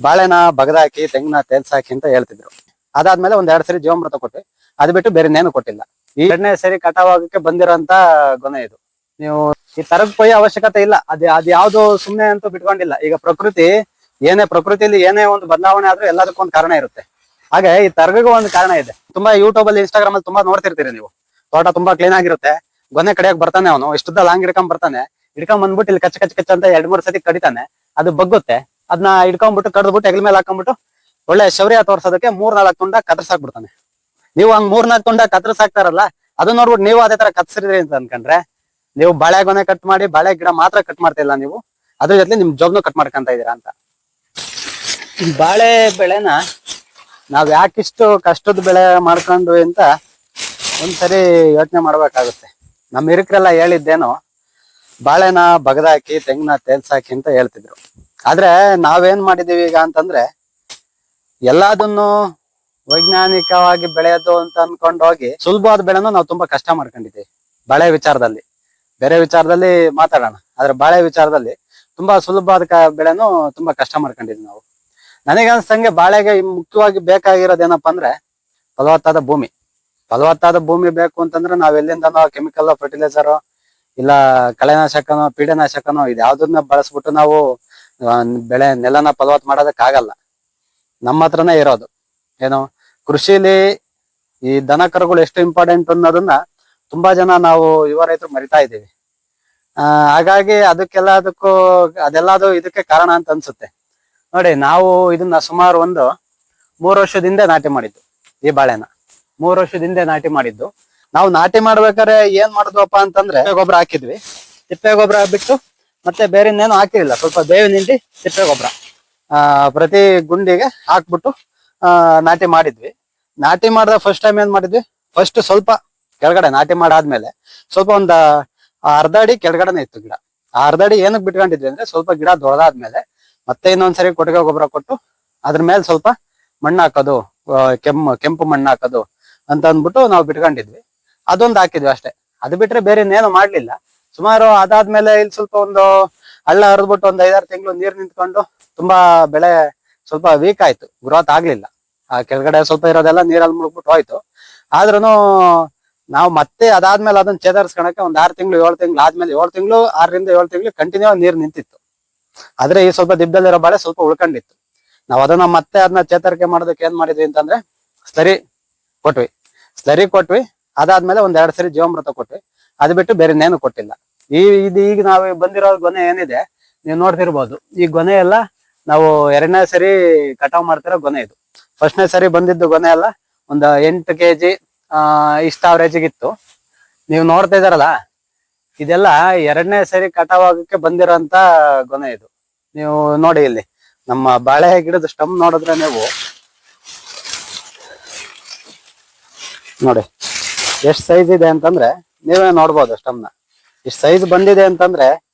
ಬಾಳೆನ ಬಗದಾಕಿ, ತೆಂಗಿನ ತೇಲ್ಸಾಕಿ ಅಂತ ಹೇಳ್ತಿದ್ರು. ಅದಾದ್ಮೇಲೆ ಒಂದ್ ಎರಡ್ ಸರಿ ಜೀವಾಮೃತ ಕೊಟ್ವಿ. ಅದ್ ಬಿಟ್ಟು ಬೇರೆ ಇನ್ನೇನು ಕೊಟ್ಟಿಲ್ಲ. ಈ ಎರಡನೇ ಸರಿ ಕಟಾವಾಗಕ್ಕೆ ಬಂದಿರೋಂತ ಗೊನೆ ಇದು. ನೀವು ಈ ತರಗ್ ಪೊಯ್ಯ ಅವಶ್ಯಕತೆ ಇಲ್ಲ. ಅದ್ ಅದ್ ಯಾವ್ದು ಸುಮ್ನೆ ಅಂತೂ ಬಿಟ್ಕೊಂಡಿಲ್ಲ. ಈಗ ಪ್ರಕೃತಿ, ಏನೇ ಪ್ರಕೃತಿಯಲ್ಲಿ ಏನೇ ಒಂದು ಬದಲಾವಣೆ ಆದ್ರೂ ಎಲ್ಲದಕ್ಕೂ ಒಂದು ಕಾರಣ ಇರುತ್ತೆ. ಹಾಗೆ ಈ ತರಗಗೂ ಒಂದು ಕಾರಣ ಇದೆ. ತುಂಬಾ ಯೂಟ್ಯೂಬ್ ಅಲ್ಲಿ ಇನ್ಸ್ಟಾಗ್ರಾಮ್ ಅಲ್ಲಿ ತುಂಬಾ ನೋಡ್ತಿರ್ತೀರಿ ನೀವು. ತೋಟ ತುಂಬಾ ಕ್ಲೀನ್ ಆಗಿರುತ್ತೆ. ಗೊನೆ ಕಡಿಯಕ್ ಬರ್ತಾನೆ ಅವನು. ಇಷ್ಟುದ್ದ ಲಾಂಗ್ ಹಿಡ್ಕೊಂಡ್ ಬರ್ತಾನೆ. ಹಿಡ್ಕೊಂಡ್ ಬಂದ್ಬಿಟ್ಟು ಇಲ್ಲಿ ಕಚ್ಚ ಕಚ್ಚ ಕಚ್ಚ ಅಂತ ಎರಡ್ ಮೂರ್ ಸತಿ ಕಡಿತಾನೆ. ಅದು ಬಗ್ಗುತ್ತೆ. ಅದನ್ನ ಹಿಡ್ಕೊಂಡ್ಬಿಟ್ಟು ಕಡ್ದ್ಬಿಟ್ಟು ಹೆಗಲ ಮೇಲೆ ಹಾಕೊಂಡ್ಬಿಟ್ಟು ಒಳ್ಳೆ ಶೌರ್ಯ ತೋರ್ಸೋದಕ್ಕೆ ಮೂರ್ ನಾಲ್ಕು ತುಂಡ ಕತ್ತರ್ಸಾಕ್ಬಿಡ್ತಾನೆ ನೀವು ಹಂಗ್ ಮೂರ್ ನಾಲ್ಕು ತುಂಡ ಕತ್ತರ್ಸಾಕ್ತಾರಲ್ಲ ಅದನ್ನ ನೋಡ್ಬಿಟ್ಟು ನೀವು ಅದೇ ತರ ಕತ್ಸರಿದ್ರಿ ಅಂತ ಅನ್ಕೊಂಡ್ರೆ, ನೀವು ಬಾಳೆಗೊನೆ ಕಟ್ ಮಾಡಿ, ಬಾಳೆ ಗಿಡ ಮಾತ್ರ ಕಟ್ ಮಾಡ್ತಿಲ್ಲ ನೀವು, ಅದ್ರ ಜೊತೆ ನಿಮ್ ಜೋಬ್ನು ಕಟ್ ಮಾಡ್ಕೊಂತ ಇದೀರಾ ಅಂತ. ಬಾಳೆ ಬೆಳೆನ ನಾವ್ ಯಾಕಿಷ್ಟು ಕಷ್ಟದ ಬೆಳೆ ಮಾಡ್ಕೊಂಡು ಅಂತ ಒಂದ್ಸರಿ ಯೋಚನೆ ಮಾಡ್ಬೇಕಾಗುತ್ತೆ. ನಮ್ಮ ಹಿರಿಕರೆಲ್ಲ ಹೇಳಿದ್ದೇನು, ಬಾಳೆನ ಬಗದಾಕಿ, ತೆಂಗಿನ ತೇಲ್ಸಾಕಿ ಅಂತ ಹೇಳ್ತಿದ್ರು. ಆದ್ರೆ ನಾವೇನ್ ಮಾಡಿದೀವಿ ಈಗ ಅಂತಂದ್ರೆ ಎಲ್ಲದನ್ನು ವೈಜ್ಞಾನಿಕವಾಗಿ ಬೆಳೆಯೋದು ಅಂತ ಅನ್ಕೊಂಡು ಹೋಗಿ ಸುಲಭವಾದ ಬೆಳೆನ ನಾವು ತುಂಬಾ ಕಷ್ಟ ಮಾಡ್ಕೊಂಡಿದ್ದೀವಿ ಬಾಳೆ ವಿಚಾರದಲ್ಲಿ. ಬೇರೆ ವಿಚಾರದಲ್ಲಿ ಮಾತಾಡೋಣ. ಆದ್ರೆ ಬಾಳೆ ವಿಚಾರದಲ್ಲಿ ತುಂಬಾ ಸುಲಭವಾದ ಬೆಳೆನು ತುಂಬಾ ಕಷ್ಟ ಮಾಡ್ಕೊಂಡಿದ್ವಿ ನಾವು. ನನಗೆ ಅನ್ಸಂಗೆ ಬಾಳೆಗೆ ಮುಖ್ಯವಾಗಿ ಬೇಕಾಗಿರೋದೇನಪ್ಪ ಅಂದ್ರೆ ಫಲವತ್ತಾದ ಭೂಮಿ. ಫಲವತ್ತಾದ ಭೂಮಿ ಬೇಕು ಅಂತಂದ್ರೆ ನಾವ್ ಎಲ್ಲಿಂದನೋ ಕೆಮಿಕಲ್ ಫರ್ಟಿಲೈಸರ್ ಇಲ್ಲ ಕಳೆನಾಶಕನೋ, ಪೀಡನಾಶಕನೋ ಇದು ಯಾವ್ದನ್ನ ಬಳಸ್ಬಿಟ್ಟು ನಾವು ಬೆಳೆ ನೆಲನ ಫಲವತ್ ಮಾಡೋದಕ್ಕಾಗಲ್ಲ. ನಮ್ಮ ಹತ್ರನೇ ಇರೋದು. ಏನು, ಕೃಷಿಲಿ ಈ ದನ ಕರುಗಳು ಎಷ್ಟು ಇಂಪಾರ್ಟೆಂಟ್ ಅನ್ನೋದನ್ನ ತುಂಬಾ ಜನ ನಾವು ಯುವ ರೈತರು ಮರಿತಾ ಇದ್ದೀವಿ. ಹಾಗಾಗಿ ಅದಕ್ಕೆಲ್ಲದಕ್ಕೂ ಅದೆಲ್ಲದು ಇದಕ್ಕೆ ಕಾರಣ ಅಂತ ಅನ್ಸುತ್ತೆ. ನೋಡಿ, ನಾವು ಇದನ್ನ ಸುಮಾರು ಒಂದು ಮೂರು ವರ್ಷದಿಂದ ನಾಟಿ ಮಾಡಿದ್ದು, ಈ ಬಾಳೆನ. ಮೂರು ವರ್ಷದಿಂದ ನಾಟಿ ಮಾಡಿದ್ದು. ನಾವು ನಾಟಿ ಮಾಡ್ಬೇಕಾದ್ರೆ ಏನ್ ಮಾಡಿದ್ವಪ್ಪ ಅಂತಂದ್ರೆ ಗೊಬ್ಬರ ಹಾಕಿದ್ವಿ. ತಿಪ್ಪೆ ಗೊಬ್ಬರ ಬಿಟ್ಟು ಮತ್ತೆ ಬೇರೆ ಇನ್ನೇನು ಹಾಕಿರಲಿಲ್ಲ. ಸ್ವಲ್ಪ ಬೇವಿನ ಹಿಂಡಿ ತಿಪ್ಪೆ ಗೊಬ್ಬರ. ಪ್ರತಿ ಗುಂಡಿಗೆ ಹಾಕ್ಬಿಟ್ಟು ನಾಟಿ ಮಾಡಿದ್ವಿ. ನಾಟಿ ಮಾಡಿದ ಫಸ್ಟ್ ಟೈಮ್ ಏನ್ ಮಾಡಿದ್ವಿ? ಫಸ್ಟ್ ಸ್ವಲ್ಪ ಕೆಳಗಡೆ ನಾಟಿ ಮಾಡಾದ್ಮೇಲೆ ಸ್ವಲ್ಪ ಒಂದ ಅರ್ಧ ಅಡಿ ಕೆಳಗಡೆನೆ ಇತ್ತು ಗಿಡ. ಅರ್ಧ ಅಡಿ ಏನಕ್ಕೆ ಬಿಟ್ಕೊಂಡಿದ್ವಿ ಅಂದ್ರೆ ಸ್ವಲ್ಪ ಗಿಡ ದೊಡ್ಡದಾದ್ಮೇಲೆ ಮತ್ತೆ ಇನ್ನೊಂದ್ಸರಿ ಕೊಟ್ಟಿಗೆ ಗೊಬ್ಬರ ಕೊಟ್ಟು ಅದ್ರ ಮೇಲೆ ಸ್ವಲ್ಪ ಮಣ್ಣು ಹಾಕೋದು ಕೆಮ್ಮ, ಕೆಂಪು ಮಣ್ಣು ಹಾಕೋದು ಅಂತ ಅಂದ್ಬಿಟ್ಟು ನಾವು ಬಿಟ್ಕೊಂಡಿದ್ವಿ. ಅದೊಂದು ಹಾಕಿದ್ವಿ ಅಷ್ಟೇ. ಅದು ಬಿಟ್ರೆ ಬೇರೆ ಇನ್ನೇನು ಮಾಡ್ಲಿಲ್ಲ. ಸುಮಾರು ಅದಾದ್ಮೇಲೆ ಇಲ್ಲಿ ಸ್ವಲ್ಪ ಒಂದು ಹಳ್ಳ ಹರಿದ್ಬಿಟ್ಟು ಒಂದ್ ಐದಾರು ತಿಂಗಳು ನೀರ್ ನಿಂತ್ಕೊಂಡು ತುಂಬಾ ಬೆಳೆ ಸ್ವಲ್ಪ ವೀಕ್ ಆಯ್ತು. ಗ್ರೋತ್ ಆಗ್ಲಿಲ್ಲ. ಆ ಕೆಳಗಡೆ ಸ್ವಲ್ಪ ಇರೋದೆಲ್ಲ ನೀರಲ್ಲಿ ಮುಳುಗ್ಬಿಟ್ಟು ಹೋಯ್ತು. ಆದ್ರೂ ನಾವು ಮತ್ತೆ ಅದಾದ್ಮೇಲೆ ಅದನ್ನ ಚೇತರಿಸ್ಕೊಳಕ್ಕೆ ಒಂದ್ ಆರು ತಿಂಗಳು, ಏಳು ತಿಂಗಳು ಆದ್ಮೇಲೆ ಏಳು ತಿಂಗಳು, ಆರರಿಂದ ಏಳು ತಿಂಗಳು ಕಂಟಿನ್ಯೂ ನೀರ್ ನಿಂತಿತ್ತು. ಆದ್ರೆ ಈ ಸ್ವಲ್ಪ ದಿಬ್ಬದಲ್ಲಿರೋ ಬಾಳೆ ಸ್ವಲ್ಪ ಉಳ್ಕೊಂಡಿತ್ತು. ನಾವ್ ಅದನ್ನ ಮತ್ತೆ ಅದನ್ನ ಚೇತರಿಕೆ ಮಾಡೋದಕ್ಕೆ ಏನ್ ಮಾಡಿದ್ವಿ ಅಂತಂದ್ರೆ ಸ್ಲರಿ ಕೊಟ್ವಿ. ಸ್ಲರಿ ಕೊಟ್ವಿ. ಅದಾದ್ಮೇಲೆ ಒಂದ್ ಎರಡ್ ಸರಿ ಜೀವಮೃತ ಕೊಟ್ವಿ. ಅದು ಬಿಟ್ಟು ಬೇರೆ ಇನ್ನೇನು ಕೊಟ್ಟಿಲ್ಲ. ಈ ಇದು ಈಗ ನಾವು ಬಂದಿರೋ ಗೊನೆ ಏನಿದೆ, ನೀವು ನೋಡ್ತಿರ್ಬೋದು. ಈ ಗೊನೆ ಎಲ್ಲ ನಾವು ಎರಡನೇ ಸರಿ ಕಟಾವ್ ಮಾಡ್ತಿರೋ ಗೊನೆ ಇದು. ಫಸ್ಟ್ನೇ ಸರಿ ಬಂದಿದ್ದು ಗೊನೆ ಎಲ್ಲ ಒಂದು ಎಂಟು ಕೆಜಿ, ಆ ಇಷ್ಟ ಇತ್ತು. ನೀವು ನೋಡ್ತಾ ಇದಾರಲ್ಲ ಇದೆಲ್ಲ ಎರಡನೇ ಸರಿ ಕಟಾವ್ ಆಗಕ್ಕೆ ಬಂದಿರೋಂತ ಗೊನೆ ಇದು. ನೀವು ನೋಡಿ ಇಲ್ಲಿ, ನಮ್ಮ ಬಾಳೆ ಗಿಡದ ಸ್ಟಮ್ ನೋಡಿದ್ರೆ ನೀವು ನೋಡಿ, ಎಷ್ಟು ಸೈಜ್ ಇದೆ ಅಂತಂದ್ರೆ ನೀವೇ ನೋಡ್ಬೋದು ಸ್ಟಮ್ನ ಇಷ್ಟು ಸೈಜ್ ಬಂದಿದೆ ಅಂತಂದ್ರೆ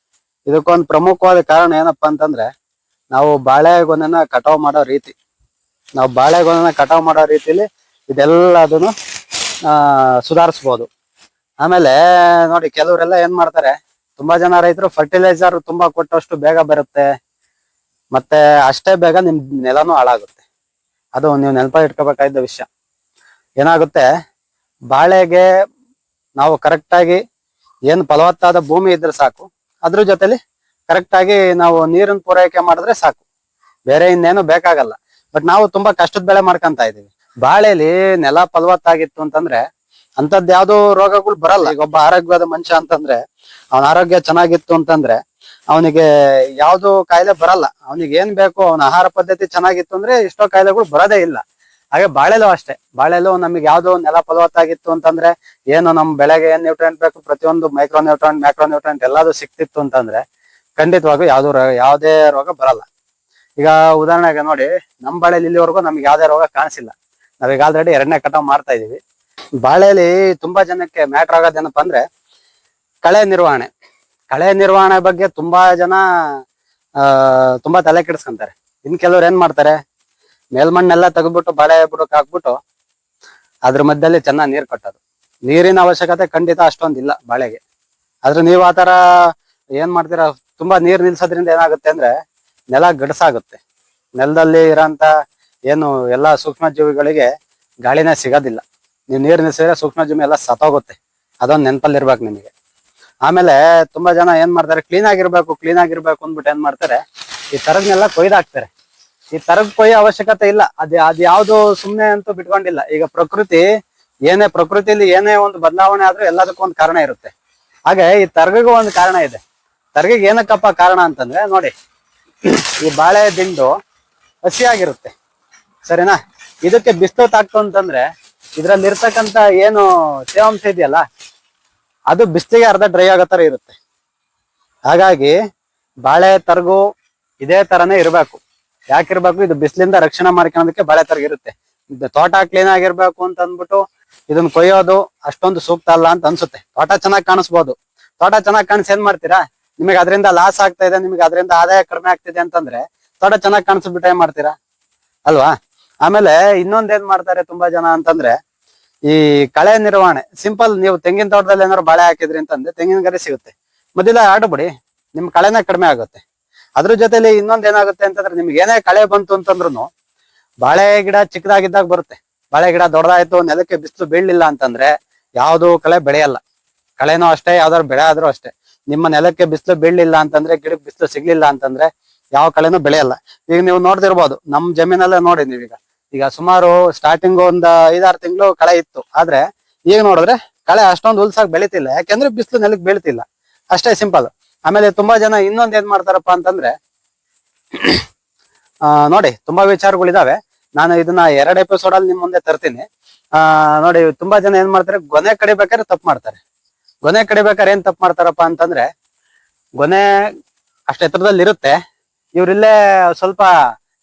ಇದಕ್ಕೊಂದು ಪ್ರಮುಖವಾದ ಕಾರಣ ಏನಪ್ಪಾ ಅಂತಂದ್ರೆ ನಾವು ಬಾಳೆಗೊನೆನ ಕಟಾವ್ ಮಾಡೋ ರೀತಿ. ನಾವು ಬಾಳೆಗೊನೆನ ಕಟಾವ್ ಮಾಡೋ ರೀತಿಲಿ ಇದೆಲ್ಲದನ್ನು, ಆ, ಸುಧಾರಿಸ್ಬೋದು. ಆಮೇಲೆ ನೋಡಿ ಕೆಲವರೆಲ್ಲ ಏನ್ ಮಾಡ್ತಾರೆ, ತುಂಬಾ ಜನ ರೈತರು ಫರ್ಟಿಲೈಸರ್ ತುಂಬಾ ಕೊಟ್ಟಷ್ಟು ಬೇಗ ಬರುತ್ತೆ, ಮತ್ತೆ ಅಷ್ಟೇ ಬೇಗ ನಿಮ್ ನೆಲನು ಹಾಳಾಗುತ್ತೆ. ಅದು ನೀವು ನೆನಪ ಇಟ್ಕೋಬೇಕಾದ ವಿಷಯ. ಏನಾಗುತ್ತೆ, ಬಾಳೆಗೆ ನಾವು ಕರೆಕ್ಟ್ ಆಗಿ ಏನು ಫಲವತ್ತಾದ ಭೂಮಿ ಇದ್ರೆ ಸಾಕು. ಅದ್ರ ಜೊತೆಲಿ ಕರೆಕ್ಟ್ ಆಗಿ ನಾವು ನೀರಿನ ಪೂರೈಕೆ ಮಾಡಿದ್ರೆ ಸಾಕು. ಬೇರೆ ಇನ್ನೇನು ಬೇಕಾಗಲ್ಲ. ಬಟ್ ನಾವು ತುಂಬಾ ಕಷ್ಟದ ಬೆಳೆ ಮಾಡ್ಕೊಂತ ಇದೀವಿ ಬಾಳೆಲಿ ನೆಲ ಫಲವತ್ತಾಗಿತ್ತು ಅಂತಂದ್ರೆ ಅಂತದ್ ಯಾವ್ದೋ ರೋಗಗಳು ಬರಲ್ಲ. ಈಗ ಒಬ್ಬ ಆರೋಗ್ಯವಾದ ಮನುಷ್ಯ ಅಂತಂದ್ರೆ ಅವನ ಆರೋಗ್ಯ ಚೆನ್ನಾಗಿತ್ತು ಅಂತಂದ್ರೆ ಅವನಿಗೆ ಯಾವ್ದು ಕಾಯಿಲೆ ಬರಲ್ಲ. ಅವನಿಗೆ ಏನ್ ಬೇಕು ಅವನ ಆಹಾರ ಪದ್ಧತಿ ಚೆನ್ನಾಗಿತ್ತು ಅಂದ್ರೆ ಇಷ್ಟೋ ಕಾಯಿಲೆಗಳು ಬರೋದೇ ಇಲ್ಲ. ಹಾಗೆ ಬಾಳೆಲೂ ಅಷ್ಟೇ. ಬಾಳೆಲು ನಮಗೆ ಯಾವ್ದು ನೆಲ ಫಲವತ್ತಾಗಿತ್ತು ಅಂತಂದ್ರೆ ಏನು ನಮ್ ಬೆಳೆಗೆ ಏನ್ ನ್ಯೂಟ್ರೆಂಟ್ ಬೇಕು, ಪ್ರತಿಯೊಂದು ಮೈಕ್ರೋ ನ್ಯೂಟ್ರೆಂಟ್ ಮ್ಯಾಕ್ರೋ ನ್ಯೂಟ್ರೆಂಟ್ ಎಲ್ಲಾದ್ರು ಸಿಕ್ತಿತ್ತು ಅಂತಂದ್ರೆ ಖಂಡಿತವಾಗೂ ಯಾವ್ದು ಯಾವ್ದೇ ರೋಗ ಬರಲ್ಲ. ಈಗ ಉದಾಹರಣೆಗೆ ನೋಡಿ, ನಮ್ ಬಾಳೆಲಿ ಇಲ್ಲಿವರೆಗೂ ನಮ್ಗೆ ಯಾವ್ದೇ ರೋಗ ಕಾಣಿಸಿಲ್ಲ. ನಾವೀಗ ಆಲ್ರೆಡಿ ಎರಡನೇ ಕಟಾವ್ ಮಾಡ್ತಾ ಇದೀವಿ ಬಾಳೆಲಿ ತುಂಬಾ ಜನಕ್ಕೆ ಮ್ಯಾಟ್ರ್ ಆಗೋದೇನಪ್ಪ ಅಂದ್ರೆ ಕಳೆ ನಿರ್ವಹಣೆ. ಕಳೆ ನಿರ್ವಹಣೆ ಬಗ್ಗೆ ತುಂಬಾ ಜನ, ಆ, ತುಂಬಾ ತಲೆ ಕೆಡಿಸ್ಕೊಂತಾರೆ. ಇನ್ ಕೆಲವ್ರು ಏನ್ ಮಾಡ್ತಾರೆ? ಮೇಲ್ಮಣ್ಣೆಲ್ಲ ತೆಗೆದ್ಬಿಟ್ಟು ಬಾಳೆ ಬುಡಕ್ ಹಾಕ್ಬಿಟ್ಟು ಅದ್ರ ಮಧ್ಯದಲ್ಲಿ ಚೆನ್ನಾಗಿ ನೀರ್ ಕಟ್ಟೋದು. ನೀರಿನ ಅವಶ್ಯಕತೆ ಖಂಡಿತ ಅಷ್ಟೊಂದಿಲ್ಲ ಬಾಳೆಗೆ. ಆದ್ರೆ ನೀವು ಆತರ ಏನ್ ಮಾಡ್ತೀರಾ, ತುಂಬಾ ನೀರ್ ನಿಲ್ಸೋದ್ರಿಂದ ಏನಾಗುತ್ತೆ ಅಂದ್ರೆ ನೆಲ ಗಡಸಾಗುತ್ತೆ. ನೆಲದಲ್ಲಿ ಇರೋಂತ ಏನು ಎಲ್ಲಾ ಸೂಕ್ಷ್ಮ ಜೀವಿಗಳಿಗೆ ಗಾಳಿನೇ ಸಿಗೋದಿಲ್ಲ. ನೀವು ನೀರ್ ನಿಲ್ಸಿದ್ರೆ ಸೂಕ್ಷ್ಮ ಜೀವಿ ಎಲ್ಲ ಸತ್ತೋಗುತ್ತೆ. ಅದೊಂದು ನೆನಪಲ್ಲಿ ಇರ್ಬೇಕು ನಿಮಗೆ. ಆಮೇಲೆ ತುಂಬಾ ಜನ ಏನ್ ಮಾಡ್ತಾರೆ ಕ್ಲೀನ್ ಆಗಿರ್ಬೇಕು ಕ್ಲೀನ್ ಆಗಿರ್ಬೇಕು ಅಂದ್ಬಿಟ್ಟು ಏನ್ ಮಾಡ್ತಾರೆ, ಈ ತರದ್ನೆಲ್ಲ ಕೊಯ್ದಾಕ್ತಾರೆ. ಈ ತರಗ್ ಕೊಯ್ಯೋ ಅವಶ್ಯಕತೆ ಇಲ್ಲ. ಅದ್ ಅದ್ ಯಾವ್ದು ಸುಮ್ನೆ ಅಂತೂ ಬಿಟ್ಕೊಂಡಿಲ್ಲ. ಈಗ ಪ್ರಕೃತಿ, ಏನೇ ಪ್ರಕೃತಿಲಿ ಏನೇ ಒಂದು ಬದಲಾವಣೆ ಆದ್ರೂ ಎಲ್ಲದಕ್ಕೂ ಒಂದು ಕಾರಣ ಇರುತ್ತೆ. ಹಾಗೆ ಈ ತರ್ಗಿಗೂ ಒಂದು ಕಾರಣ ಇದೆ. ತರ್ಗಿಗೆ ಏನಕ್ಕಪ್ಪ ಕಾರಣ ಅಂತಂದ್ರೆ ನೋಡಿ, ಈ ಬಾಳೆ ದಿಂಡು ಹಸಿಯಾಗಿರುತ್ತೆ. ಸರಿನಾ? ಇದಕ್ಕೆ ಬಿಸಿಲು ತಾಕ್ತು ಅಂತಂದ್ರೆ ಇದ್ರಲ್ಲಿ ಇರ್ತಕ್ಕಂತ ಏನು ತೇವಾಂಶ ಇದೆಯಲ್ಲ, ಅದು ಬಿಸಿಲಿಗೆ ಅರ್ಧ ಡ್ರೈ ಆಗೋ ತರ ಇರುತ್ತೆ. ಹಾಗಾಗಿ ಬಾಳೆ, ತರಗು ಇದೇ ತರನೇ ಇರಬೇಕು. ಯಾಕಿರ್ಬೇಕು? ಇದು ಬಿಸಿಲಿಂದ ರಕ್ಷಣೆ ಮಾಡ್ಕೊಳೋದಕ್ಕೆ ಬಾಳೆ ತರಗ ಇರುತ್ತೆ. ತೋಟ ಕ್ಲೀನ್ ಆಗಿರ್ಬೇಕು ಅಂತ ಅಂದ್ಬಿಟ್ಟು ಇದನ್ನ ಕೊಯ್ಯೋದು ಅಷ್ಟೊಂದು ಸೂಕ್ತ ಅಲ್ಲ ಅಂತ ಅನ್ಸುತ್ತೆ. ತೋಟ ಚೆನ್ನಾಗಿ ಕಾಣಿಸ್ಬೋದು. ತೋಟ ಚೆನ್ನಾಗಿ ಕಾಣಿಸ್ ಏನ್ ಮಾಡ್ತೀರಾ? ನಿಮಗೆ ಅದರಿಂದ ಲಾಸ್ ಆಗ್ತಾ ಇದೆ, ನಿಮಗೆ ಅದರಿಂದ ಆದಾಯ ಕಡಿಮೆ ಆಗ್ತಿದೆ ಅಂತಂದ್ರೆ ತೋಟ ಚೆನ್ನಾಗಿ ಕಾಣಿಸ್ಬಿಟ್ಟು ಏನ್ ಮಾಡ್ತೀರಾ? ಅಲ್ವಾ? ಆಮೇಲೆ ಇನ್ನೊಂದೇನ್ ಮಾಡ್ತಾರೆ ತುಂಬಾ ಜನ ಅಂತಂದ್ರೆ ಈ ಕಳೆ ನಿರ್ವಹಣೆ. ಸಿಂಪಲ್ ನೀವು ತೆಂಗಿನ ತೋಟದಲ್ಲಿ ಏನಾದ್ರು ಬಾಳೆ ಹಾಕಿದ್ರಿ ಅಂತಂದ್ರೆ ತೆಂಗಿನ ಗರಿ ಸಿಗುತ್ತೆ. ಮೊದಲ ಆಡ್ಬಿಡಿ ನಿಮ್ ಕಳೆನ ಕಡಿಮೆ ಆಗುತ್ತೆ. ಅದ್ರ ಜೊತೆಲಿ ಇನ್ನೊಂದ್ ಏನಾಗುತ್ತೆ ಅಂತಂದ್ರೆ ನಿಮ್ಗೆ ಏನೇ ಕಳೆ ಬಂತು ಅಂತಂದ್ರು ಬಾಳೆ ಗಿಡ ಚಿಕ್ಕದಾಗಿದ್ದಾಗ ಬರುತ್ತೆ. ಬಾಳೆ ಗಿಡ ದೊಡ್ಡದಾಯ್ತು, ನೆಲಕ್ಕೆ ಬಿಸಿಲು ಬೀಳಲಿಲ್ಲ ಅಂತಂದ್ರೆ ಯಾವ್ದು ಕಳೆ ಬೆಳೆಯಲ್ಲ. ಕಳೆನೂ ಅಷ್ಟೇ, ಯಾವ್ದಾದ್ರು ಬೆಳೆ ಆದ್ರೂ ಅಷ್ಟೇ. ನಿಮ್ಮ ನೆಲಕ್ಕೆ ಬಿಸಿಲು ಬೀಳಲಿಲ್ಲ ಅಂತಂದ್ರೆ, ಗಿಡಕ್ಕೆ ಬಿಸಿಲು ಸಿಗ್ಲಿಲ್ಲ ಅಂತಂದ್ರೆ ಯಾವ ಕಳೆನೂ ಬೆಳೆಯಲ್ಲ. ಈಗ ನೀವು ನೋಡ್ದಿರ್ಬೋದು ನಮ್ ಜಮೀನಲ್ಲೇ ನೋಡಿ ನೀವೀಗ. ಈಗ ಸುಮಾರು ಸ್ಟಾರ್ಟಿಂಗ್ ಒಂದ್ ಐದಾರು ತಿಂಗಳು ಕಳೆ ಇತ್ತು. ಆದ್ರೆ ಈಗ ನೋಡಿದ್ರೆ ಕಳೆ ಅಷ್ಟೊಂದು ಉಲ್ಸಾಗಿ ಬೆಳೀತಿಲ್ಲ. ಯಾಕೆಂದ್ರೆ ಬಿಸಿಲು ನೆಲಕ್ಕೆ ಬೀಳ್ತಿಲ್ಲ. ಅಷ್ಟೇ ಸಿಂಪಲ್ ಆಮೇಲೆ ತುಂಬಾ ಜನ ಇನ್ನೊಂದ್ ಏನ್ ಮಾಡ್ತಾರಪ್ಪ ಅಂತಂದ್ರೆ, ಆ, ನೋಡಿ, ತುಂಬಾ ವಿಚಾರಗಳಿದಾವೆ. ನಾನು ಇದನ್ನ ಎರಡ್ ಎಪಿಸೋಡ್ ಅಲ್ಲಿ ನಿಮ್ ಮುಂದೆ ತರ್ತೀನಿ. ಆ, ನೋಡಿ, ತುಂಬಾ ಜನ ಏನ್ ಮಾಡ್ತಾರೆ, ಗೊನೆ ಕಡಿಬೇಕಾದ್ರೆ ತಪ್ಪು ಮಾಡ್ತಾರೆ. ಗೊನೆ ಕಡಿಬೇಕಾದ್ರೆ ಏನ್ ತಪ್ಪು ಮಾಡ್ತಾರಪ್ಪ ಅಂತಂದ್ರೆ, ಗೊನೆ ಅಷ್ಟು ಎತ್ತರದಲ್ಲಿ ಇರುತ್ತೆ. ಇವ್ರಿಲ್ಲೇ ಸ್ವಲ್ಪ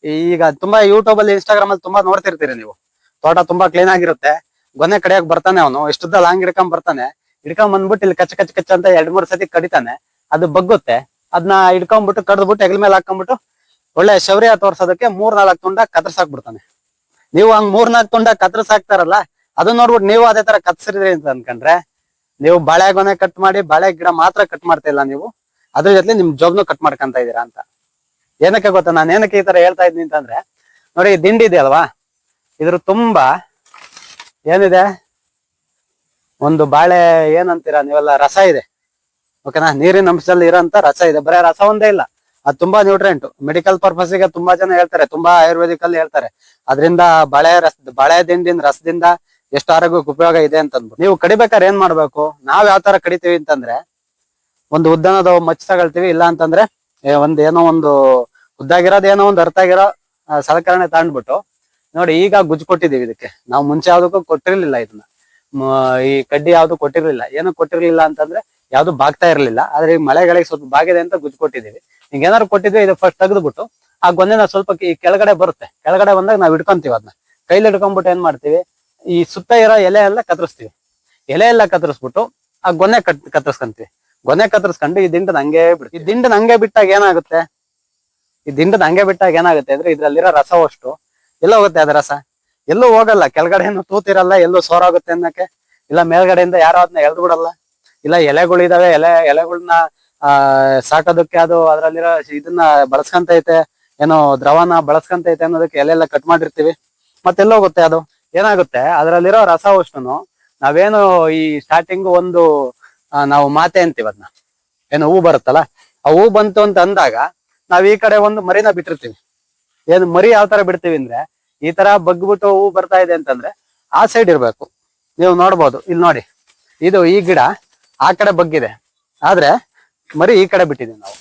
ಈಗ ತುಂಬಾ ಯೂಟ್ಯೂಬ್ ಅಲ್ಲಿ ಇನ್ಸ್ಟಾಗ್ರಾಮ್ ಅಲ್ಲಿ ತುಂಬಾ ನೋಡ್ತಿರ್ತೀರಿ ನೀವು. ತೋಟ ತುಂಬಾ ಕ್ಲೀನ್ ಆಗಿರುತ್ತೆ. ಗೊನೆ ಕಡಿಯಕ್ ಬರ್ತಾನೆ ಅವನು. ಇಷ್ಟುದ್ದ ಲಾಂಗ್ ಹಿಡ್ಕೊಂಡ್ ಬರ್ತಾನೆ. ಹಿಡ್ಕೊಂಡ್ ಬಂದ್ಬಿಟ್ಟು ಇಲ್ಲಿ ಕಚ್ಚ ಕಚ್ಚ ಕಚ್ಚ ಅಂತ ಎರಡ್ ಮೂರ್ ಸತಿ ಕಡಿತಾನೆ. ಅದು ಬಗ್ಗುತ್ತೆ. ಅದನ್ನ ಹಿಡ್ಕೊಂಡ್ಬಿಟ್ಟು ಕಡ್ದ್ಬಿಟ್ಟು ಹೆಗಲ ಮೇಲೆ ಹಾಕೊಂಡ್ಬಿಟ್ಟು ಒಳ್ಳೆ ಶೌರ್ಯ ತೋರ್ಸೋದಕ್ಕೆ ಮೂರ್ ನಾಲ್ಕು ತುಂಡ ಕತ್ತರ್ಸಾಕ್ ಬಿಡ್ತಾನೆ ನೀವು ಹಂಗ್ ಮೂರ್ ನಾಲ್ಕು ತುಂಡ ಕತ್ರಿಸಾಕ್ತಾರಲ್ಲ ಅದನ್ನ ನೋಡ್ಬಿಟ್ಟು ನೀವು ಅದೇ ತರ ಕತ್ಸರಿದ್ರಿ ಅಂತ ಅನ್ಕೊಂಡ್ರೆ, ನೀವು ಬಾಳೆಗೊನೆ ಕಟ್ ಮಾಡಿ, ಬಾಳೆ ಗಿಡ ಮಾತ್ರ ಕಟ್ ಮಾಡ್ತಾ ಇಲ್ಲ ನೀವು, ಅದ್ರ ಜೊತೆ ನಿಮ್ ಜಾಬ್ನು ಕಟ್ ಮಾಡ್ಕೊಂತ ಇದೀರಾ ಅಂತ. ಏನಕ್ಕೆ ಗೊತ್ತಾ, ನಾನು ಏನಕ್ಕೆ ಈ ತರ ಹೇಳ್ತಾ ಇದ್ದೀನಿ ಅಂತಂದ್ರೆ, ನೋಡಿ ದಿಂಡಿ ಇದೆ ಅಲ್ವಾ ಇದ್ರ ತುಂಬಾ ಏನಿದೆ, ಒಂದು ಬಾಳೆ ಏನಂತೀರಾ ನೀವೆಲ್ಲ, ರಸ ಇದೆ. ಓಕೆನಾ ನೀರಿನ ಅಂಶದಲ್ಲಿ ಇರೋಂತ ರಸ ಇದೆ. ಬರೀ ರಸ ಒಂದೇ ಇಲ್ಲ. ಅದು ತುಂಬಾ ನ್ಯೂಟ್ರೆಂಟ್ ಮೆಡಿಕಲ್ ಪರ್ಪಸ್ಗೆ ತುಂಬಾ ಜನ ಹೇಳ್ತಾರೆ. ತುಂಬಾ ಆಯುರ್ವೇದಿಕ್ ಅಲ್ಲಿ ಹೇಳ್ತಾರೆ. ಅದರಿಂದ ಬಾಳೆ ರಸ, ಬಳೆ ದಿಂಡಿನ ರಸದಿಂದ ಎಷ್ಟು ಆರೋಗ್ಯಕ್ಕೆ ಉಪಯೋಗ ಇದೆ ಅಂತ ಅಂದ್ಬಿಟ್ಟು ನೀವು ಕಡಿಬೇಕಾದ್ರೆ ಏನ್ ಮಾಡ್ಬೇಕು? ನಾವ್ ಯಾವ ತರ ಕಡಿತೀವಿ ಅಂತಂದ್ರೆ, ಒಂದು ಉದ್ದನದ ಮಚ್ಚ ತಗೊಳ್ತೀವಿ. ಇಲ್ಲ ಅಂತಂದ್ರೆ ಒಂದ್ ಏನೋ ಒಂದು ಉದ್ದಾಗಿರೋದ್ ಏನೋ ಒಂದು ಅರ್ಥ ಆಗಿರೋ ಸಲಕರಣೆ ತಗೊಂಡ್ಬಿಟ್ಟು, ನೋಡಿ, ಈಗ ಗುಜ್ಜು ಕೊಟ್ಟಿದೀವಿ ಇದಕ್ಕೆ. ನಾವು ಮುಂಚೆ ಯಾವ್ದಕ್ಕೂ ಕೊಟ್ಟಿರ್ಲಿಲ್ಲ ಇದನ್ನ. ಈ ಕಡ್ಡಿ ಯಾವ್ದು ಕೊಟ್ಟಿರ್ಲಿಲ್ಲ. ಏನೋ ಕೊಟ್ಟಿರ್ಲಿಲ್ಲ ಅಂತಂದ್ರೆ ಯಾವ್ದು ಬಾಗ್ತಾ ಇರಲಿಲ್ಲ. ಆದ್ರೆ ಈ ಮಳೆಗಳಿಗೆ ಸ್ವಲ್ಪ ಬಾಗಿದೆ ಅಂತ ಗುಜ್ಜು ಕೊಟ್ಟಿದೀವಿ ಹಿಂಗ ಏನಾದ್ರು ಕೊಟ್ಟಿದ್ವಿ ಇದು ಫಸ್ಟ್ ತೆಗೆದ್ಬಿಟ್ಟು ಆ ಗೊನೆನ ಸ್ವಲ್ಪ ಈ ಕೆಳಗಡೆ ಬರುತ್ತೆ. ಕೆಳಗಡೆ ಬಂದಾಗ ನಾವ್ ಇಟ್ಕೊಂತೀವಿ ಅದನ್ನ ಕೈಲಿ ಹಿಡ್ಕೊಂಡ್ಬಿಟ್ಟು ಏನ್ ಮಾಡ್ತೀವಿ? ಈ ಸುತ್ತ ಇರೋ ಎಲೆ ಎಲ್ಲ ಕತ್ತರಿಸ್ತೀವಿ. ಎಲೆ ಎಲ್ಲ ಕತ್ತರಿಸ್ಬಿಟ್ಟು ಆ ಗೊನೆ ಕತ್ ಕತ್ತರಿಸ್ಕೊಂತೀವಿ. ಗೊನೆ ಕತ್ತರಿಸ್ಕೊಂಡು ಈ ದಿಂಡನ ಹಂಗೆ ಬಿಡ್ತೀವಿ. ಈ ದಿಂಡನ ಹಂಗೆ ಬಿಟ್ಟಾಗ ಏನಾಗುತ್ತೆ? ಈ ದಿಂಡನ ಹಂಗೆ ಬಿಟ್ಟಾಗ ಏನಾಗುತ್ತೆ ಅಂದ್ರೆ ಇದ್ರಲ್ಲಿರೋ ರಸವಷ್ಟು ಎಲ್ಲ ಹೋಗುತ್ತೆ ಅದ ರಸ. ಎಲ್ಲೂ ಹೋಗಲ್ಲ. ಕೆಳಗಡೆನು ತೂತಿರಲ್ಲ, ಎಲ್ಲೂ ಸೋರಾಗುತ್ತೆ ಅನ್ನಕ್ಕೆ. ಇಲ್ಲ ಮೇಲ್ಗಡೆಯಿಂದ ಯಾರೋ ಅದನ್ನ ಎಳ್ದು ಬಿಡಲ್ಲ ಇಲ್ಲ ಎಲೆಗಳಿದಾವೆ ಎಲೆ ಎಲೆಗಳನ್ನ ಆ, ಸಾಕೋದಕ್ಕೆ ಅದು ಅದ್ರಲ್ಲಿರೋ ಇದನ್ನ ಬಳಸ್ಕೊಂತೈತೆ ಏನೋ ದ್ರವನ ಬಳಸ್ಕೊಂತೈತೆ ಅನ್ನೋದಕ್ಕೆ ಎಲೆ ಎಲ್ಲ ಕಟ್ ಮಾಡಿರ್ತೀವಿ. ಮತ್ತೆಲ್ಲ ಹೋಗುತ್ತೆ ಅದು? ಏನಾಗುತ್ತೆ? ಅದ್ರಲ್ಲಿರೋ ರಸ ಉಷ್ಣನು ನಾವೇನು ಈ ಸ್ಟಾರ್ಟಿಂಗ್ ಒಂದು ನಾವು ಮಾತೆ ಅಂತೀವಿ ಅದನ್ನ ಏನೋ ಹೂ ಬರುತ್ತಲ್ಲ, ಆ ಹೂ ಬಂತು ಅಂತ ಅಂದಾಗ ನಾವ್ ಈ ಕಡೆ ಒಂದು ಮರಿನ ಬಿಟ್ಟಿರ್ತೀವಿ. ಏನು ಮರಿ ಯಾವ ತರ ಬಿಡ್ತೀವಿ ಅಂದ್ರೆ, ಈ ತರ ಬಗ್ಬಿಟ್ಟು ಹೂ ಬರ್ತಾ ಇದೆ ಅಂತಂದ್ರೆ ಆ ಸೈಡ್ ಇರ್ಬೇಕು. ನೀವು ನೋಡ್ಬೋದು ಇಲ್ಲಿ ನೋಡಿ. ಇದು ಈ ಗಿಡ. ಆ ಕಡೆ ಬಗ್ಗಿದೆ. ಆದ್ರೆ ಮರಿ ಈ ಕಡೆ ಬಿಟ್ಟಿದೀವಿ ನಾವು.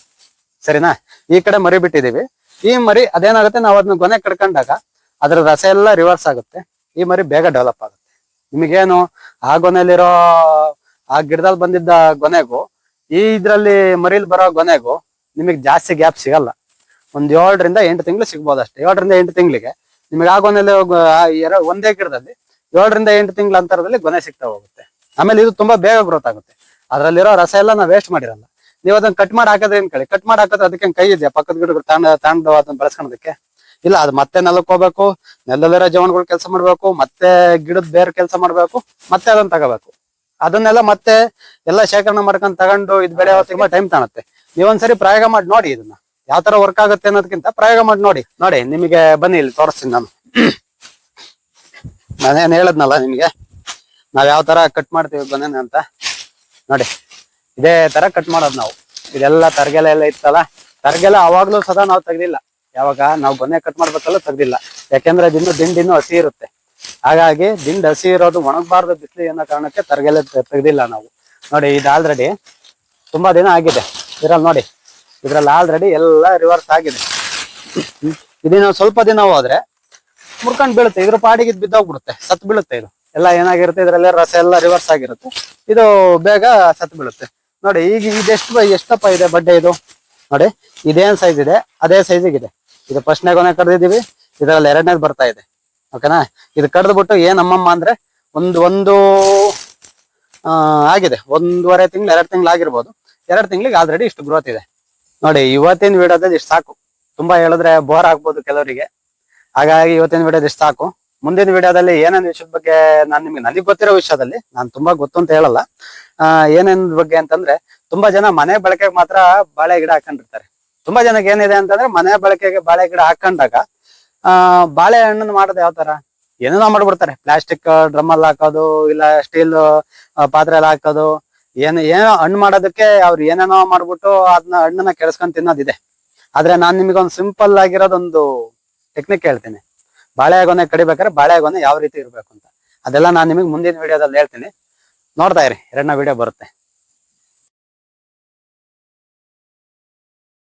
ಸರಿನಾ? ಈ ಕಡೆ ಮರಿ ಬಿಟ್ಟಿದೀವಿ ಈ ಮರಿ ಅದೇನಾಗುತ್ತೆ? ನಾವು ಅದನ್ನ ಗೊನೆ ಕಡ್ಕೊಂಡಾಗ ಅದ್ರ ರಸ ಎಲ್ಲ ರಿವರ್ಸ್ ಆಗುತ್ತೆ. ಈ ಮರಿ ಬೇಗ ಡೆವಲಪ್ ಆಗುತ್ತೆ. ನಿಮಗೇನು? ಆ ಗೊನೆಲಿರೋ, ಆ ಗಿಡದಲ್ಲಿ ಬಂದಿದ್ದ ಗೊನೆಗೂ, ಈ ಇದ್ರಲ್ಲಿ ಮರಿಲ್ ಬರೋ ಗೊನೆಗೂ ನಿಮಗೆ ಜಾಸ್ತಿ ಗ್ಯಾಪ್ ಸಿಗಲ್ಲ. ಒಂದ್ ಏಳರಿಂದ ಎಂಟು ತಿಂಗಳು ಸಿಗ್ಬೋದು ಅಷ್ಟೇ. ಏಳರಿಂದ ಎಂಟು ತಿಂಗಳಿಗೆ ನಿಮಗೆ ಆ ಗೊನೆಲಿ ಒಂದೇ ಗಿಡದಲ್ಲಿ ಏಳರಿಂದ ಎಂಟು ತಿಂಗಳ ಅಂತರದಲ್ಲಿ ಗೊನೆ ಸಿಗ್ತಾ ಹೋಗುತ್ತೆ. ಆಮೇಲೆ ಇದು ತುಂಬಾ ಬೇಗ ಗ್ರೋತ್ ಆಗುತ್ತೆ. ಅದ್ರಲ್ಲಿರೋ ರಸ ಎಲ್ಲ ನಾವು ವೇಸ್ಟ್ ಮಾಡಿರಲ್ಲ. ನೀವು ಅದನ್ನ ಕಟ್ ಮಾಡಿ ಹಾಕಿದ್ರೆ ಏನ್ ಕಳಿ? ಕಟ್ ಮಾಡಿ ಹಾಕಿದ್ರೆ ಅದಕ್ಕೆ ಕೈ ಇದೆಯಾ? ಪಕ್ಕದ ಗಿಡಗಳು ತಾಂಡ ತಾಂಡ ಅದನ್ನ ಬೆಳೆಸ್ಕೊಳೋದಕ್ಕೆ? ಇಲ್ಲ, ಅದು ಮತ್ತೆ ನೆಲಕ್ಕೆ ಹೋಗ್ಬೇಕು, ನೆಲದಲ್ಲಿರೋ ಜೀವನಗಳು ಕೆಲಸ ಮಾಡ್ಬೇಕು, ಮತ್ತೆ ಗಿಡದ ಬೇರೆ ಕೆಲಸ ಮಾಡ್ಬೇಕು, ಮತ್ತೆ ಅದನ್ನ ತಗೋಬೇಕು. ಅದನ್ನೆಲ್ಲ ಮತ್ತೆ ಎಲ್ಲ ಶೇಖರಣೆ ಮಾಡ್ಕೊಂಡು ತಗೊಂಡು ಇದು ಬೆಳೆ ತುಂಬಾ ಟೈಮ್ ತಾಣುತ್ತೆ. ನೀವೊಂದ್ಸರಿ ಪ್ರಯೋಗ ಮಾಡಿ ನೋಡಿ ಇದನ್ನ. ಯಾವ ತರ ವರ್ಕ್ ಆಗುತ್ತೆ ಅನ್ನೋದಕ್ಕಿಂತ ಪ್ರಯೋಗ ಮಾಡಿ ನೋಡಿ. ನೋಡಿ, ನಿಮಗೆ ಬನ್ನಿ ಇಲ್ಲಿ ತೋರಿಸ್ತೀನಿ ನಾನು. ನಾನೇನು ಹೇಳದ್ನಲ್ಲ ನಿಮಗೆ? ನಾವ್ ಯಾವ ತರ ಕಟ್ ಮಾಡ್ತೀವಿ ಬನ್ನಿ ಅಂತ? ನೋಡಿ, ಇದೇ ತರ ಕಟ್ ಮಾಡೋದು ನಾವು. ಇದೆಲ್ಲ ತರಗೆಲೆ ಎಲ್ಲ ಇತ್ತಲ್ಲ ತರ್ಗೆಲ ಅವಾಗ್ಲೂ ಸದಾ ನಾವು ತೆಗ್ದಿಲ್ಲ. ಯಾವಾಗ ನಾವು ಗೊನೆ ಕಟ್ ಮಾಡ್ಬೇಕಲ್ಲ ತೆಗ್ದಿಲ್ಲ. ಯಾಕೆಂದ್ರೆ ದಿನ ದಿಂಡ್ ಇನ್ನೂ ಹಸಿ ಇರುತ್ತೆ. ಹಾಗಾಗಿ ದಿಂಡ್ ಹಸಿ ಇರೋದು ಒಣಗಬಾರ್ದು ಬಿಸಿಲು ಅನ್ನೋ ಕಾರಣಕ್ಕೆ ತರ್ಗೆಲೆ ತೆಗ್ದಿಲ್ಲ ನಾವು. ನೋಡಿ, ಇದು ಆಲ್ರೆಡಿ ತುಂಬಾ ದಿನ ಆಗಿದೆ. ಇದ್ರಲ್ಲಿ ನೋಡಿ, ಇದ್ರಲ್ಲಿ ಆಲ್ರೆಡಿ ಎಲ್ಲ ರಿವರ್ಸ್ ಆಗಿದೆ. ಇದನ್ನ ಸ್ವಲ್ಪ ದಿನ ಹೋದ್ರೆ ಮುರ್ಕೊಂಡ್ ಬೀಳುತ್ತೆ. ಇದ್ರ ಪಾಡಿಗೆ ಬಿದ್ದೋಗ್ಬಿಡುತ್ತೆ. ಸತ್ ಬೀಳುತ್ತೆ ಇದು. ಎಲ್ಲ ಏನಾಗಿರುತ್ತೆ, ಇದರಲ್ಲಿ ರಸ ಎಲ್ಲ ರಿವರ್ಸ್ ಆಗಿರುತ್ತೆ. ಇದು ಬೇಗ ಸತ್ ಬೀಳುತ್ತೆ. ನೋಡಿ, ಈಗ ಇದೆಷ್ಟು ಎಷ್ಟಪ್ಪ ಇದೆ ಬಡ್ಡೆ ಇದು? ನೋಡಿ, ಇದೇನ್ ಸೈಜ್ ಇದೆ, ಅದೇ ಸೈಜಿಗೆ ಇದೆ. ಇದು ಫಸ್ಟ್ನೇ ಕೊನೆ ಕಡ್ದಿದೀವಿ ಇದ್ರಲ್ಲಿ ಎರಡನೇದು ಬರ್ತಾ ಇದೆ. ಓಕೆನಾ ಇದು ಕಡ್ದ್ಬಿಟ್ಟು ಏನ್ ಅಮ್ಮಮ್ಮ ಅಂದ್ರೆ, ಒಂದು ಒಂದು ಆಗಿದೆ. ಒಂದೂವರೆ ತಿಂಗಳು, ಎರಡು ತಿಂಗಳು ಆಗಿರ್ಬೋದು. ಎರಡು ತಿಂಗಳಿಗೆ ಆಲ್ರೆಡಿ ಇಷ್ಟು ಗ್ರೋತ್ ಇದೆ. ನೋಡಿ, ಇವತ್ತಿನ ವಿಡಿಯೋದಲ್ಲಿ ಇಷ್ಟು ಸಾಕು. ತುಂಬಾ ಹೇಳಿದ್ರೆ ಬೋರ್ ಆಗ್ಬೋದು ಕೆಲವರಿಗೆ. ಹಾಗಾಗಿ ಇವತ್ತಿನ ವಿಡಿಯೋದ ಇಷ್ಟು ಸಾಕು. ಮುಂದಿನ ವಿಡಿಯೋದಲ್ಲಿ ಏನೇನ್ ವಿಷಯದ ಬಗ್ಗೆ ನಾನು ನಿಮ್ಗೆ ನನಗೆ ಗೊತ್ತಿರೋ ವಿಷಯದಲ್ಲಿ ನಾನು ತುಂಬಾ ಗೊತ್ತು ಅಂತ ಹೇಳಲ್ಲ. ಆ, ಏನೇನ್ ಬಗ್ಗೆ ಅಂತಂದ್ರೆ ತುಂಬಾ ಜನ ಮನೆ ಬಳಕೆಗೆ ಮಾತ್ರ ಬಾಳೆ ಗಿಡ ಹಾಕೊಂಡಿರ್ತಾರೆ. ತುಂಬಾ ಜನಕ್ಕೆ ಏನಿದೆ ಅಂತಂದ್ರೆ ಮನೆ ಬಳಕೆಗೆ ಬಾಳೆ ಗಿಡ ಹಾಕೊಂಡಾಗ ಆ ಬಾಳೆ ಹಣ್ಣನ್ನು ಮಾಡೋದು ಯಾವ ತರ? ಏನೇನೋ ಮಾಡ್ಬಿಡ್ತಾರೆ. ಪ್ಲಾಸ್ಟಿಕ್ ಡ್ರಮ್ ಅಲ್ಲಿ ಹಾಕೋದು ಇಲ್ಲ ಸ್ಟೀಲ್ ಪಾತ್ರೆಯಲ್ಲಿ ಹಾಕೋದು ಏನ್ ಏನೋ ಹಣ್ಣು ಮಾಡೋದಕ್ಕೆ ಅವ್ರು ಏನೇನೋ ಮಾಡ್ಬಿಟ್ಟು ಅದನ್ನ ಹಣ್ಣನ್ನ ಕೆಡಿಸ್ಕೊಂಡ್ ತಿನ್ನೋದಿದೆ. ಆದ್ರೆ ನಾನ್ ನಿಮಗೆ ಸಿಂಪಲ್ ಆಗಿರೋದೊಂದು ಟೆಕ್ನಿಕ್ ಹೇಳ್ತೀನಿ. ಬಾಳೆಗೊನೆ ಕಡಿಬೇಕಾದ್ರೆ ಬಾಳೆಗೊನೆ ಯಾವ ರೀತಿ ಇರಬೇಕು ಅಂತ. ಅದೆಲ್ಲ ನಾನು ನಿಮಗೆ ಮುಂದಿನ ವಿಡಿಯೋದಲ್ಲಿ ಹೇಳ್ತೀನಿ. ನೋಡ್ತಾ ಇರಿ, ಎರಡನೇ ವಿಡಿಯೋ ಬರುತ್ತೆ.